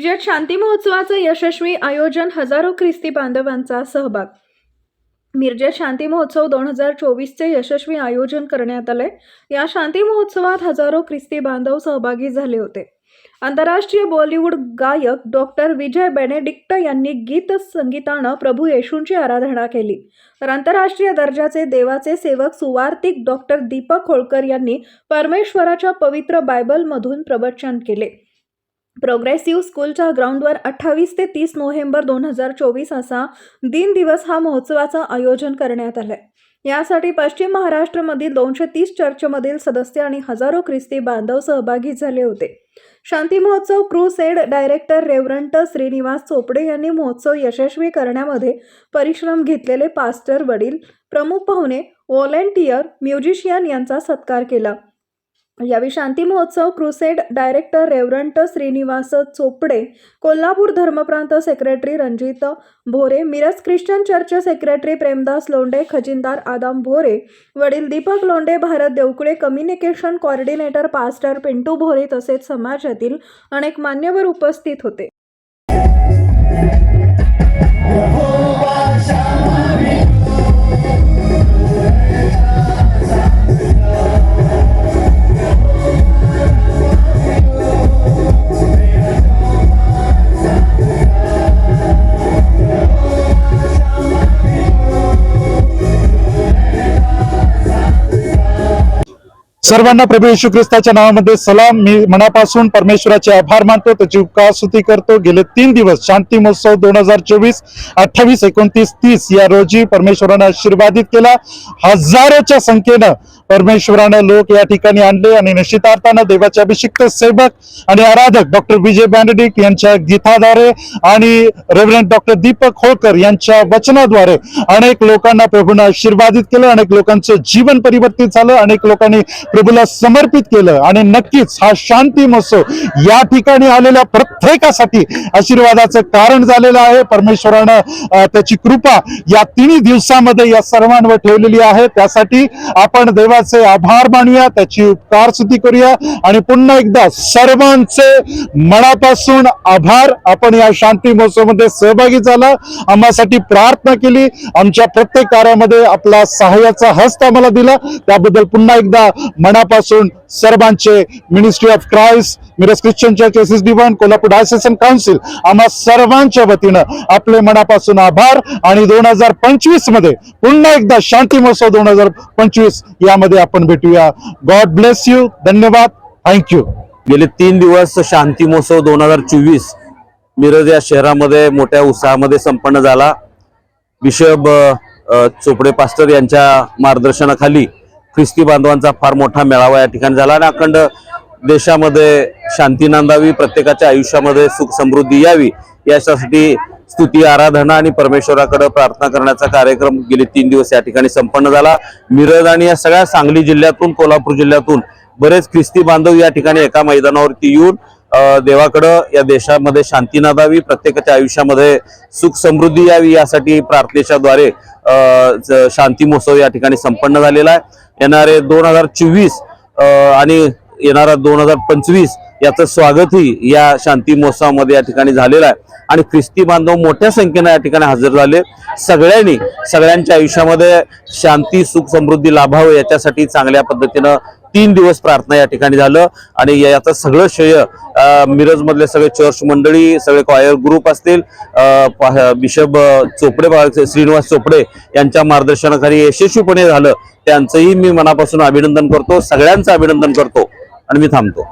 शांती महोत्सवाचं यशस्वी आयोजन हजारो ख्रिस्ती बांधवांचा सहभाग. मिरजेत शांती महोत्सव दोन हजार चोवीसचे यशस्वी आयोजन करण्यात आले या शांती महोत्सवात हजारो ख्रिस्ती बांधव सहभागी झाले होते. आंतरराष्ट्रीय बॉलिवूड गायक डॉक्टर विजय बेनेडिक्ट यांनी गीत संगीतानं प्रभू येशूंची आराधना केली. तर आंतरराष्ट्रीय दर्जाचे देवाचे सेवक सुवार्तिक डॉक्टर दीपक होळकर यांनी परमेश्वराच्या पवित्र बायबलमधून प्रवचन केले. प्रोग्रेसिव्ह स्कूलच्या ग्राउंडवर अठ्ठावीस ते तीस नोव्हेंबर दोन हजार चोवीस असा दिन दिवस हा महोत्सवाचं आयोजन करण्यात आलंय. यासाठी पश्चिम महाराष्ट्रामधील दोनशे तीस चर्चमधील सदस्य आणि हजारो ख्रिस्ती बांधव सहभागी झाले होते. Shanti Mahotsav crusade director reverend Shrinivas Chopde यांनी महोत्सव यशस्वी करण्यामध्ये परिश्रम घेतलेले पास्टर वडील प्रमुख पाहुणे व्हॉलेंटियर म्युझिशियन यांचा सत्कार केला. यावेळी शांती महोत्सव crusade director reverend Shrinivas Chopde Kolhapur धर्मप्रांत secretary Ranjit Bhore Miraj Christian church secretary Premdas Londe खजिनदार आदाम भोरे वडील Deepak Londe Bharat Devkule communication coordinator pastor Pintu Bhore तसेच समाजातील अनेक मान्यवर उपस्थित होते. सर्वांना प्रभू येशू ख्रिस्ताच्या नावामध्ये सलाम. मी मनापासून परमेश्वराचे आभार मानतो. त्याची उपकारस्तुती करतो. गेले तीन दिवस शांती महोत्सव दोन हजार चोवीस अठ्ठावीस एकोणतीस तीस या रोजी परमेश्वरानं आशीर्वादित केला. हजारोच्या संख्येनं परमेश्वरानं लोक या ठिकाणी आणले आणि निश्चितार्थानं देवाचे अभिषिक्त सेवक आणि आराधक डॉक्टर विजय बॅनडिक यांच्या गीताद्वारे आणि रेव्हरंट डॉक्टर दीपक होळकर यांच्या वचनाद्वारे अनेक लोकांना प्रभूनं आशीर्वादित केलं. अनेक लोकांचं जीवन परिवर्तित झालं. अनेक लोकांनी प्रभूला समर्पित केलं आणि नक्कीच हा शांती महोत्सव या ठिकाणी आलेल्या प्रत्येकासाठी आशीर्वादाचं कारण झालेलं आहे. परमेश्वरानं त्याची कृपा या तिन्ही दिवसामध्ये या सर्वांवर ठेवलेली आहे. त्यासाठी आपण देवाचे आभार मानूया त्याची उपकार स्तुती करूया आणि पुन्हा एकदा सर्वांचे मनापासून आभार. आपण या शांती महोत्सवामध्ये सहभागी झाला आम्हासाठी प्रार्थना केली आमच्या प्रत्येक कार्यामध्ये आपला सहाय्याचा हस्त आम्हाला दिला. त्याबद्दल पुन्हा एकदा मनापासून सर्वांचे ministry of Christ Miraj Christian church S S Kolhapur diocesan council आम्हा सर्वांच्या वतीनं आपले मनापासून आभार. आणि दोन हजार पंचवीसमध्ये पुन्हा एकदा शांती महोत्सव दोन हजार पंचवीस यामध्ये आपण भेटूया. गॉड ब्लेस यू धन्यवाद. थँक्यू गेले तीन दिवस शांती महोत्सव दोन हजार चोवीस मिरज या शहरामध्ये मोठ्या उत्साहामध्ये संपन्न झाला. बिशप चोपडे पास्टर यांच्या मार्गदर्शनाखाली ख्रिस्ती बांधवांचा फार मोठा मेळावा या ठिकाणी झाला आणि अखंड देशामध्ये शांती नांदावी प्रत्येकाच्या आयुष्यामध्ये सुख समृद्धी यावी याच्यासाठी स्तुती आराधना आणि परमेश्वराकडे प्रार्थना करण्याचा कार्यक्रम गेले तीन दिवस या ठिकाणी संपन्न झाला. मिरज आणि या सगळ्या सांगली जिल्ह्यातून कोल्हापूर जिल्ह्यातून बरेच ख्रिस्ती बांधव या ठिकाणी एका मैदानावरती येऊन देवाकडं या देशामध्ये शांती नांदावी प्रत्येकाच्या आयुष्यामध्ये सुख समृद्धी यावी यासाठी प्रार्थनेच्या द्वारे शांती महोत्सव या ठिकाणी संपन्न झालेला आहे. येणारे दोन हजार चोवीस आणि येणारा दोन हजार पंचवीस याचं स्वागतही या शांती महोत्सवामध्ये या ठिकाणी झालेलं आहे. आणि ख्रिस्ती बांधव मोठ्या संख्येनं या ठिकाणी हजर झाले. सगळ्यांनी सगळ्यांच्या आयुष्यामध्ये शांती सुख समृद्धी लाभावं याच्यासाठी चांगल्या पद्धतीनं तीन दिवस प्रार्थना या ठिकाणी झालं आणि याचं सगळं श्रेय मिरज मधले सगळे चर्च मंडळी सगळे कॉयर ग्रुप असतील बिशप चोपडे श्रीनिवास चोपडे यांच्या मार्गदर्शनाखाली यशस्वीपणे झालं त्यांचंही मी मनापासून अभिनंदन करतो सगळ्यांचं अभिनंदन करतो आणि मी थांबतो.